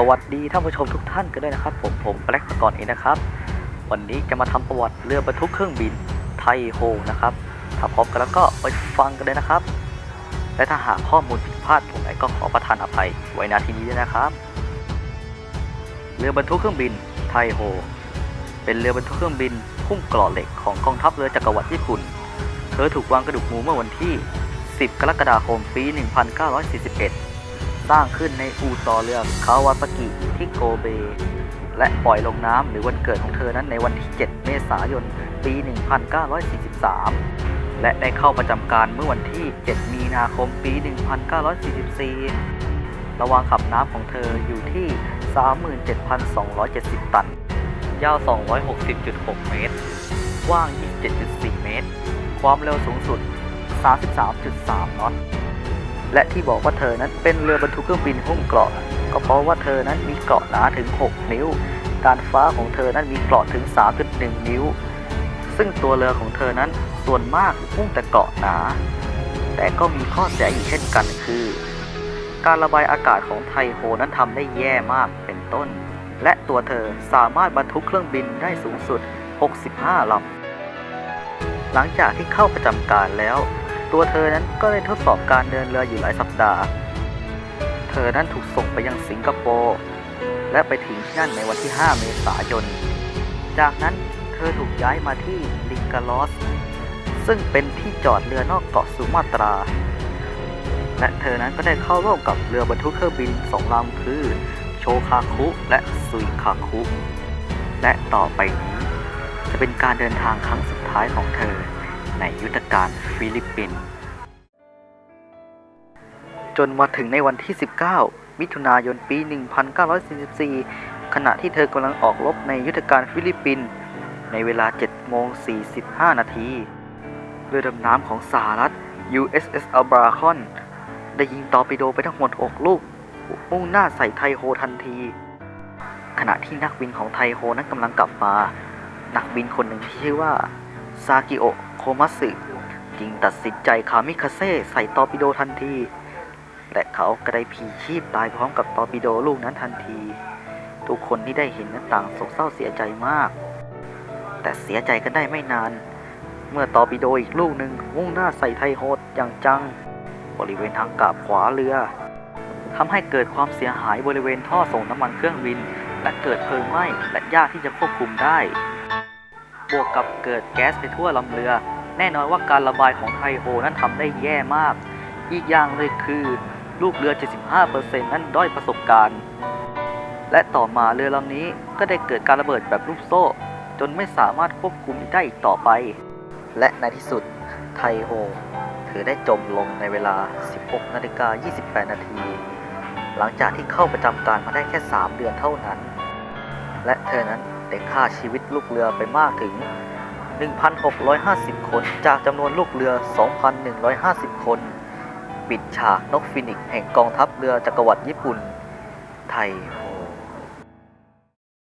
สวัสดีท่านผู้ชมทุกท่านกันด้วยนะครับ ผมผมแบล็กสกอตเองนะครับ วันนี้จะมาทำประวัติเรือบรรทุกเครื่องบินไทโฮนะครับถ้าพร้อมกันแล้วก็ไปฟังกันเลยนะครับ และถ้าหากข้อมูลผิดพลาดตรงไหนก็ขอประทานอภัยไว้ณที่นี้ด้วยนะครับ เรือบรรทุกเครื่องบินไทโฮเป็นเรือบรรทุกเครื่องบินพุ่มเกราะเหล็กของกองทัพเรือจักรวรรดิญี่ปุ่น เธอถูกวางกระดูกหมูเมื่อวันที่ 10 กรกฎาคมปี 1941 สร้างขึ้นในอู่ต่อเรือคาวาซากิที่โกเบ และปล่อยลงน้ำหรือวันเกิดของเธอนั้นในวันที่ 7 เมษายน ปี 1943 และได้เข้าประจำการเมื่อวันที่ 7 มีนาคม ปี 1944 ระวางขับน้ำของเธออยู่ที่ 37,270 ตัน ยาว 260.6 เมตร กว้าง 27.4 เมตร ความเร็วสูงสุด 33.3 นอต และที่บอกว่าเธอนั้นเป็นเรือบรรทุกเครื่องบินหุ้มเกราะ ก็เพราะว่าเธอนั้นมีเกราะหนาถึง 6 นิ้ว การฟ้าของเธอนั้นมีเกราะถึง 3.1 นิ้ว ซึ่งตัวเรือของเธอนั้นส่วนมากหุ้มแต่เกราะหนา แต่ก็มีข้อเสียอีกเช่นกันคือ การระบายอากาศของไทโฮนั้นทำได้แย่มากเป็นต้น และตัวเธอสามารถบรรทุกเครื่องบินได้สูงสุด 65ลำหลังจากที่เข้าประจำการแล้ว ตัวเธอนั้นก็ได้ทดสอบการเดินเรืออยู่หลายสัปดาห์ เธอนั้นถูกส่งไปยังสิงคโปร์ และไปถึงที่นั่นในวันที่ 5 เมษายน จากนั้นเธอถูกย้ายมาที่ลิงกาลอส ซึ่งเป็นที่จอดเรือนอกเกาะสุมาตรา และเธอนั้นก็ได้เข้าร่วมกับเรือบรรทุกเครื่องบินสองลำคือ โชคาคุและซุยคาคุ และต่อไปนี้จะเป็นการเดินทางครั้งสุดท้ายของเธอ ในยุทธการฟิลิปปินส์จนมาถึงในวันที่ 19 มิถุนายนปี 1944 ขณะที่เธอกำลังออกรบในยุทธการฟิลิปปินส์ในเวลา 7 โมง 45 นาทีเรือดำน้ำของสหรัฐ USS Abraham ได้ยิงตอร์ปิโดไปทั้งหมด 6 ลูก มุ่งหน้าใส่ไทโฮทันที ขณะที่นักบินของไทโฮนั้นกำลังกลับมา นักบินคนหนึ่งที่ชื่อว่า ซากิโอะโคมัสึจึงตัดสินใจคามิคาเซ่ใส่ตอร์ปิโดทันที และเขาก็ได้พลีชีพตายพร้อมกับตอร์ปิโดลูกนั้นทันที ทุกคนที่ได้เห็นนั้นต่างโศกเศร้าเสียใจมาก แต่เสียใจกันได้ไม่นาน เมื่อตอร์ปิโดอีกลูกหนึ่งมุ่งหน้าใส่ไทโฮดอย่างจัง บริเวณทางกาบขวาเรือทำให้เกิดความเสียหายบริเวณท่อส่งน้ำมันเครื่องบิน และเกิดเพลิงไหม้และยากที่จะควบคุมได้ บวกกับเกิดแก๊สไปทั่วลำเรือ แน่นอนว่าการระบายของไทโฮนั้นทำได้แย่มาก อีกอย่างเลยคือลูกเรือ 75%นั้นด้อยประสบการณ์ และต่อมาเรือลำนี้ก็ได้เกิดการระเบิดแบบลูกโซ่ จนไม่สามารถควบคุมได้อีกต่อไป และในที่สุดไทโฮเธอได้จมลงในเวลา 16นาฬิกา28 นาที หลังจากที่เข้าประจำการมาได้แค่ 3 เดือนเท่านั้น และเธอนั้น แต่ฆ่าชีวิตลูกเรือไปมากถึง 1,650 คน จากจำนวนลูกเรือ 2,150 คน ปิดฉากนกฟินิกแห่งกองทัพเรือจักรวรรดิญี่ปุ่น ไทย